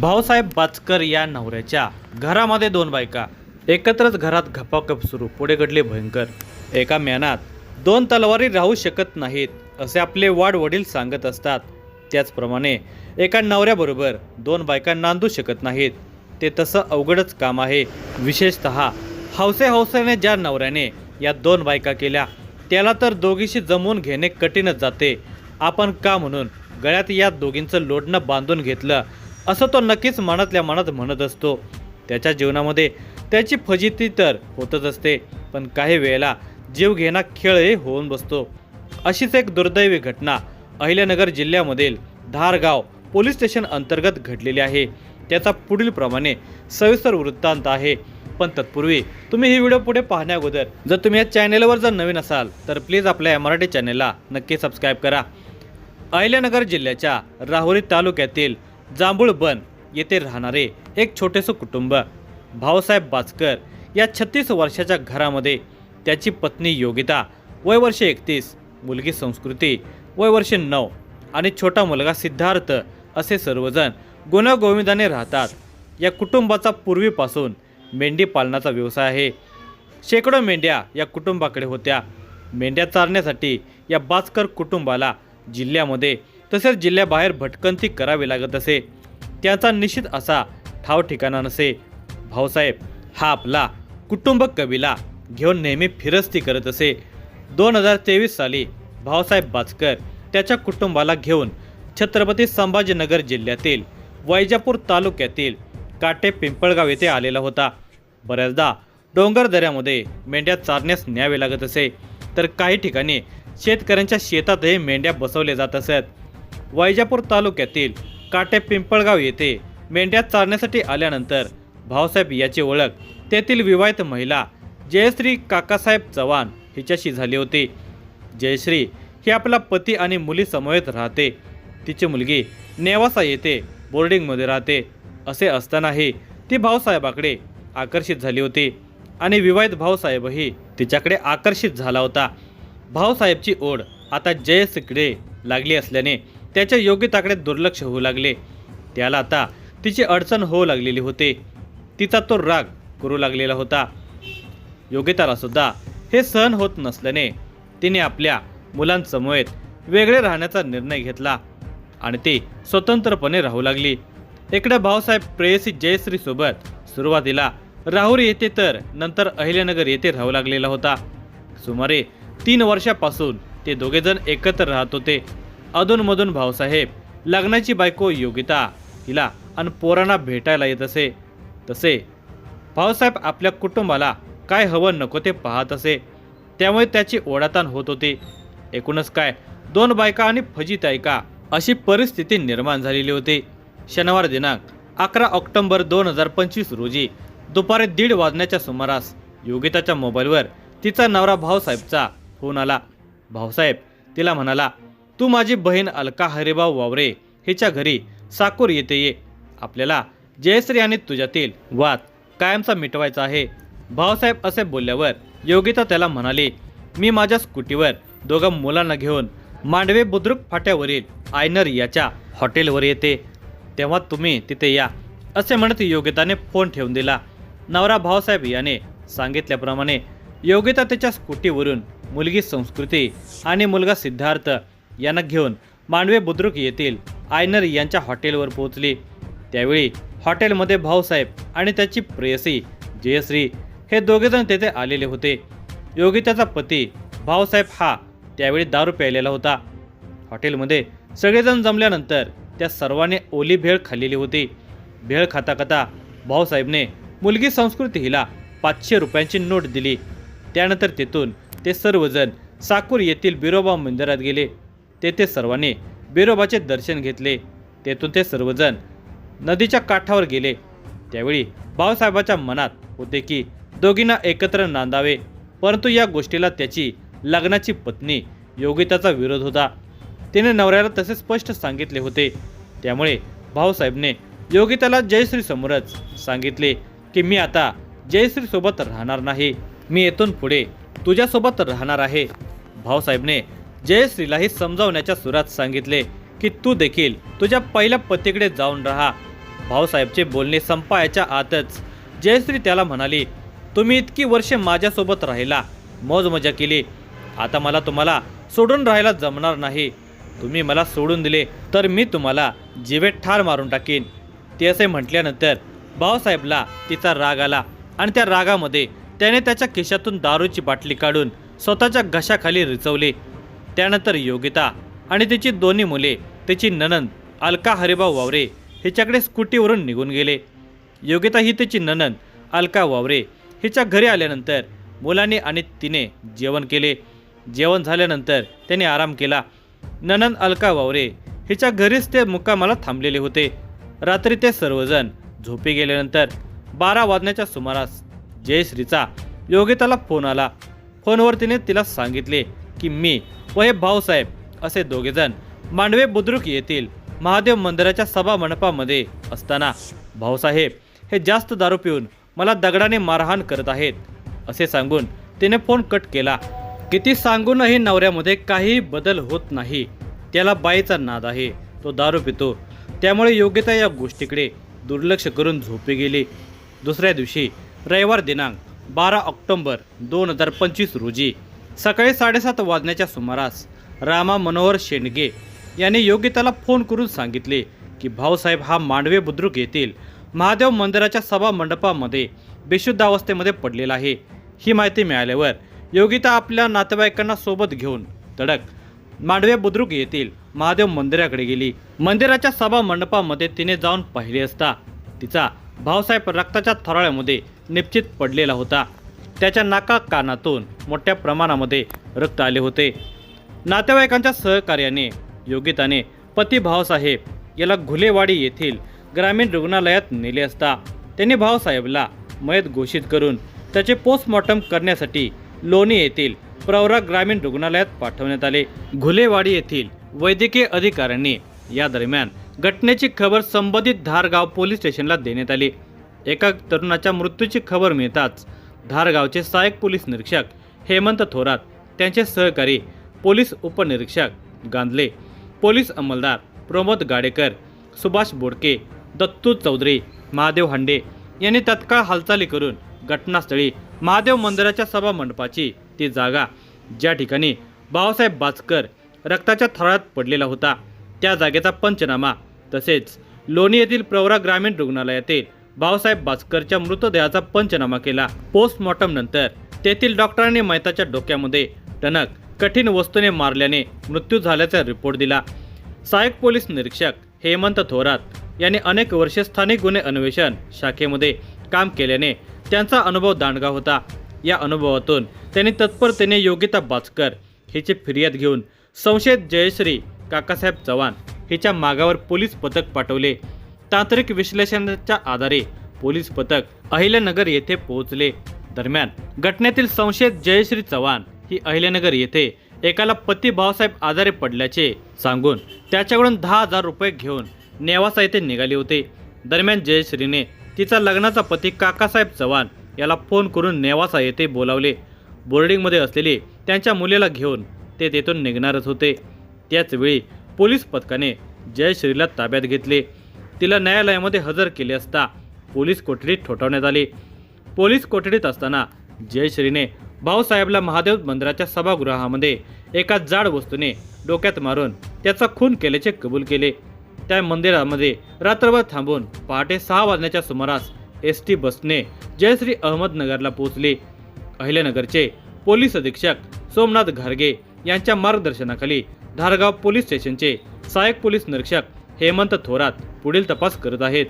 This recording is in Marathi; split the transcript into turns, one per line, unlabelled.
भाऊसाहेब बाचकर या नवऱ्याच्या घरामध्ये दोन बायका. एकत्रच घरात घपाकप सुरू पुढे घडले भयंकर. एका म्यानात दोन तलवारी राहू शकत नाहीत असे आपले वाड वडील सांगत असतात. त्याचप्रमाणे एका नवऱ्याबरोबर दोन बायका नांदू शकत नाहीत. ते तसं अवघडच काम आहे. विशेषत हौसे हौसेने ज्या नवऱ्याने या दोन बायका केल्या त्याला तर दोघीशी जमवून घेणे कठीणच जाते. आपण का म्हणून गळ्यात या दोघींचं लोडणं बांधून घेतलं असं तो नक्कीच मनातल्या मनात म्हणत असतो. त्याच्या जीवनामध्ये त्याची फजिती तर होतच असते पण काही वेळेला जीव घेणा खेळही होऊन बसतो. अशीच एक दुर्दैवी घटना अहिल्यानगर जिल्ह्यामधील धारगाव पोलीस स्टेशन अंतर्गत घडलेली आहे. त्याचा पुढील प्रमाणे सविस्तर वृत्तांत आहे. पण तत्पूर्वी तुम्ही ही व्हिडिओ पुढे पाहण्या अगोदर जर तुम्ही या चॅनेलवर जर नवीन असाल तर प्लीज आपल्या या मराठी चॅनेलला नक्की सबस्क्राईब करा. अहिल्यानगर जिल्ह्याच्या राहुरी तालुक्यातील जांभूळबन येथे राहणारे एक छोटेसं कुटुंब. भाऊसाहेब बाचकर या छत्तीस वर्षाच्या घरामध्ये त्याची पत्नी योगिता वय वर्ष एकतीस मुलगी संस्कृती वय वर्ष नऊ आणि छोटा मुलगा सिद्धार्थ असे सर्वजण गुण्यागोविंदाने राहतात. या कुटुंबाचा पूर्वीपासून मेंढी पालनाचा व्यवसाय आहे. शेकडो मेंढ्या या कुटुंबाकडे होत्या. मेंढ्या चारण्यासाठी या बाचकर कुटुंबाला जिल्ह्यामध्ये तसेच जिल्ह्याबाहेर भटकंती करावी लागत असे. त्याचा निश्चित असा ठाव ठिकाणा नसे. भाऊसाहेब हा आपला कुटुंब कबिला घेऊन नेहमी फिरस्ती करत असे. दोन हजार तेवीस साली भाऊसाहेब बाचकर त्याच्या कुटुंबाला घेऊन छत्रपती संभाजीनगर जिल्ह्यातील वैजापूर तालुक्यातील काटे पिंपळगाव येथे आलेला होता. बऱ्याचदा डोंगर दऱ्यामध्ये मेंढ्या चारण्यास न्यावे लागत असे. तर काही ठिकाणी शेतकऱ्यांच्या शेतातही मेंढ्या बसवल्या जात असत. वैजापूर तालुक्यातील काटे पिंपळगाव येथे मेंढ्या चारण्यासाठी आल्यानंतर भाऊसाहेब याची ओळख. तेथील विवाहित महिला जयश्री काकासाहेब चव्हाण हिच्याशी झाली होती. जयश्री ही आपला पती आणि मुली समवेत राहते. तिची मुलगी नेवासा येथे बोर्डिंगमध्ये राहते. असे असतानाही ती भाऊसाहेबाकडे आकर्षित झाली होती आणि विवाहित भाऊसाहेबही तिच्याकडे आकर्षित झाला होता. भाऊसाहेबची ओढ आता जयश्रीकडे लागली असल्याने त्याच्या योग्यताकडे दुर्लक्ष होऊ लागले. त्याला आता तिची अडचण होऊ लागलेली होते. तिचा तो राग करू लागलेला होता. योगिताला सुद्धा हे सहन होत नसल्याने तिने आपल्या मुलांसमवेत वेगळे राहण्याचा निर्णय घेतला आणि ती स्वतंत्रपणे राहू लागली. इकडे भाऊसाहेब प्रेयसी जयश्रीसोबत सुरुवातीला राहुरी येथे तर नंतर अहिल्यानगर येथे राहू लागलेला होता. सुमारे तीन वर्षापासून ते दोघेजण एकत्र राहत होते. अधूनमधून भाऊसाहेब लग्नाची बायको योगिता हिला आणि पोरांना भेटायला येत असे. तसे भाऊसाहेब आपल्या कुटुंबाला काय हवं नको ते पाहत असे. त्यामुळे त्याची ओढाताण होत होती. एकूणच काय दोन बायका आणि फजित अशी परिस्थिती निर्माण झालेली होती. शनिवार दिनांक अकरा ऑक्टोबर दोन हजार पंचवीस रोजी दुपारी दीड वाजण्याच्या सुमारास योगिताच्या मोबाईलवर तिचा नवरा भाऊसाहेबचा फोन आला. भाऊसाहेब तिला म्हणाला तू माझी बहीण अलका हरिभाऊ वावरे हिच्या घरी साकूर येते ये. आपल्याला जयश्री आणि तुझ्यातील वाद कायमचा मिटवायचा आहे. भाऊसाहेब असे बोलल्यावर योगिता त्याला म्हणाली मी माझ्या स्कूटीवर दोघं मुलांना घेऊन मांडवे बुद्रुक फाट्यावरील आयनर याच्या हॉटेलवर येते. तेव्हा तुम्ही तिथे या असे म्हणत योगिताने फोन ठेवून दिला. नवरा भाऊसाहेब याने सांगितल्याप्रमाणे योगिता त्याच्या स्कूटीवरून मुलगी संस्कृती आणि मुलगा सिद्धार्थ यांना घेऊन मांडवे बुद्रुक येथील आयनर यांच्या हॉटेलवर पोहोचली. त्यावेळी हॉटेलमध्ये भाऊसाहेब आणि त्याची प्रेयसी जयश्री हे दोघेजण तेथे आलेले होते. योगिताचा पती भाऊसाहेब हा त्यावेळी दारू प्यायलेला होता. हॉटेलमध्ये सगळेजण जमल्यानंतर त्या सर्वांनी ओली भेळ खाल्लेली होती. भेळ खाता खाता भाऊसाहेबने मुलगी संस्कृती हिला पाचशे रुपयांची नोट दिली. त्यानंतर तिथून ते सर्वजण साकूर येथील बिरोबा मंदिरात गेले. तेथे सर्वांनी बिरोबाचे दर्शन घेतले. तेथून ते सर्वजण नदीच्या काठावर गेले. त्यावेळी भाऊसाहेबाच्या मनात होते की दोघींना एकत्र नांदावे परंतु या गोष्टीला त्याची लग्नाची पत्नी योगिताचा विरोध होता. तिने नवऱ्याला तसे स्पष्ट सांगितले होते. त्यामुळे भाऊसाहेबने योगिताला जयश्री समोरच सांगितले की मी आता जयश्रीसोबत राहणार नाही. मी येथून पुढे तुझ्यासोबत राहणार आहे. भाऊसाहेबने जयश्रीलाही समजावण्याच्या सुरात सांगितले की तू देखील तुझ्या पहिल्या पतीकडे जाऊन राहा. भाऊसाहेबचे बोलणे संपायच्या आतच. जयश्री त्याला म्हणाली तुम्ही इतकी वर्षे माझ्यासोबत राहिला मौज मजा केली. आता मला तुम्हाला सोडून राहायला जमणार नाही. तुम्ही मला सोडून दिले तर मी तुम्हाला जिवेत ठार मारून टाकीन. ते असे म्हटल्यानंतर भाऊसाहेबला तिचा राग आला आणि त्या रागामध्ये त्याने त्याच्या खिशातून दारूची बाटली काढून स्वतःच्या घशाखाली रिचवली. त्यानंतर योगिता आणि तिची दोन्ही मुले तिची ननंद अलका हरिभाऊ वावरे हिच्याकडे स्कूटीवरून निघून गेले. योगिता ही तिची ननंद अलका वावरे हिच्या घरी आल्यानंतर मुलाने आणि तिने जेवण केले. जेवण झाल्यानंतर त्याने आराम केला. ननंद अलका वावरे हिच्या घरीच ते मुक्कामाला थांबलेले होते. रात्री ते सर्वजण झोपी गेल्यानंतर बारा वाजण्याच्या सुमारास जयश्रीचा योगिताला फोन आला. फोनवर तिने तिला सांगितले की मी व हे भाऊसाहेब असे दोघेजण मांडवे बुद्रुक येथील महादेव मंदिराच्या सभा मंडपामध्ये असताना भाऊसाहेब हे जास्त दारू पिऊन मला दगडाने मारहाण करत आहेत असे सांगून तिने फोन कट केला. किती सांगूनही नवऱ्यामध्ये काहीही बदल होत नाही. त्याला बाईचा नाद आहे. तो दारू पितो. त्यामुळे योग्यता या गोष्टीकडे दुर्लक्ष करून झोपी गेली. दुसऱ्या दिवशी रविवार दिनांक बारा ऑक्टोंबर दोन हजार पंचवीस रोजी सकाळी साडेसात वाजण्याच्या सुमारास रामा मनोहर शेंडगे यांनी योगिताला फोन करून सांगितले की भाऊसाहेब हा मांडवे बुद्रुक येथील महादेव मंदिराच्या सभा मंडपामध्ये बेशुद्ध अवस्थेमध्ये पडलेला आहे. ही माहिती मिळाल्यावर योगिता आपल्या नातेवाईकांना सोबत घेऊन तडक मांडवे बुद्रुक येथील महादेव मंदिराकडे गेली. मंदिराच्या सभा मंडपामध्ये तिने जाऊन पाहिले असता तिचा भाऊसाहेब रक्ताच्या थराळ्यामध्ये निश्चित पडलेला होता. त्याच्या नाका कानातून मोठ्या प्रमाणामध्ये रक्त आले होते. नातेवाईकांच्या सहकार्याने योगिताने पती भाऊसाहेब याला घुलेवाडी येथील ग्रामीण रुग्णालयात नेले असता त्यांनी भाऊसाहेबला मयत घोषित करून त्याचे पोस्टमॉर्टम करण्यासाठी लोणी येथील प्रवरा ग्रामीण रुग्णालयात पाठवण्यात आले. घुलेवाडी येथील वैद्यकीय अधिकाऱ्यांनी या दरम्यान घटनेची खबर संबंधित धारगाव पोलीस स्टेशनला देण्यात आली. एका तरुणाच्या मृत्यूची खबर मिळताच धारगावचे सहाय्यक पोलीस निरीक्षक हेमंत थोरात त्यांचे सहकारी पोलीस उपनिरीक्षक गांधले पोलीस अंमलदार प्रमोद गाडेकर सुभाष बोडके दत्तू चौधरी महादेव हांडे यांनी तत्काळ हालचाली करून घटनास्थळी महादेव मंदिराच्या सभा मंडपाची ती जागा ज्या ठिकाणी बाबासाहेब बाचकर रक्ताच्या थरात पडलेला होता त्या जागेचा पंचनामा तसेच लोणी येथील प्रवरा ग्रामीण रुग्णालयातील भाऊसाहेब भास्करच्या मृतदेहाचा पंचनामा केला. पोस्टमॉर्टम नंतर तेथील डॉक्टरांनी मैताच्या डोक्यामध्ये टणक कठीण वस्तूने मारल्याने मृत्यू झाल्याचा रिपोर्ट दिला. सहाय्यक पोलीस निरीक्षक हेमंत थोरात यांनी अनेक वर्षे स्थानिक गुन्हे अन्वेषण शाखेमध्ये काम केल्याने त्यांचा अनुभव दांडगा होता. या अनुभवातून त्यांनी तत्परतेने योगिता बाचकर हिची फिर्याद घेऊन संशयित जयश्री काकासाहेब चव्हाण हिच्या मागावर पोलीस पथक पाठवले. तांत्रिक विश्लेषणाच्या आधारे पोलीस पथक अहिल्यानगर येथे पोहोचले. दरम्यान घटनेतील संशयित जयश्री चव्हाण ही अहिल्यानगर येथे एकाला पती भाऊसाहेब आजारी पडल्याचे सांगून त्याच्याकडून दहा हजार रुपये घेऊन नेवासा येथे निघाले होते. दरम्यान जयश्रीने तिचा लग्नाचा पती काकासाहेब चव्हाण याला फोन करून नेवासा येथे बोलावले. बोर्डिंगमध्ये असलेली त्यांच्या मुलीला घेऊन ते तेथून निघणारच होते. त्याचवेळी पोलीस पथकाने जयश्रीला ताब्यात घेतले. तिला न्यायालयामध्ये हजर केले असता पोलीस कोठडीत ठोठावण्यात आले. पोलीस कोठडीत असताना जयश्रीने भाऊसाहेबला महादेव मंदिराच्या सभागृहामध्ये एका जाड वस्तूने डोक्यात मारून त्याचा खून केल्याचे कबूल केले. त्या मंदिरामध्ये रात्रभर थांबून पहाटे सहा वाजण्याच्या सुमारास एस टी बसने जयश्री अहमदनगरला पोहोचली. अहिल्यानगरचे पोलीस अधीक्षक सोमनाथ घारगे यांच्या मार्गदर्शनाखाली धारगाव पोलीस स्टेशनचे सहाय्यक पोलीस निरीक्षक हेमंत थोरात पुढील तपास करत आहेत.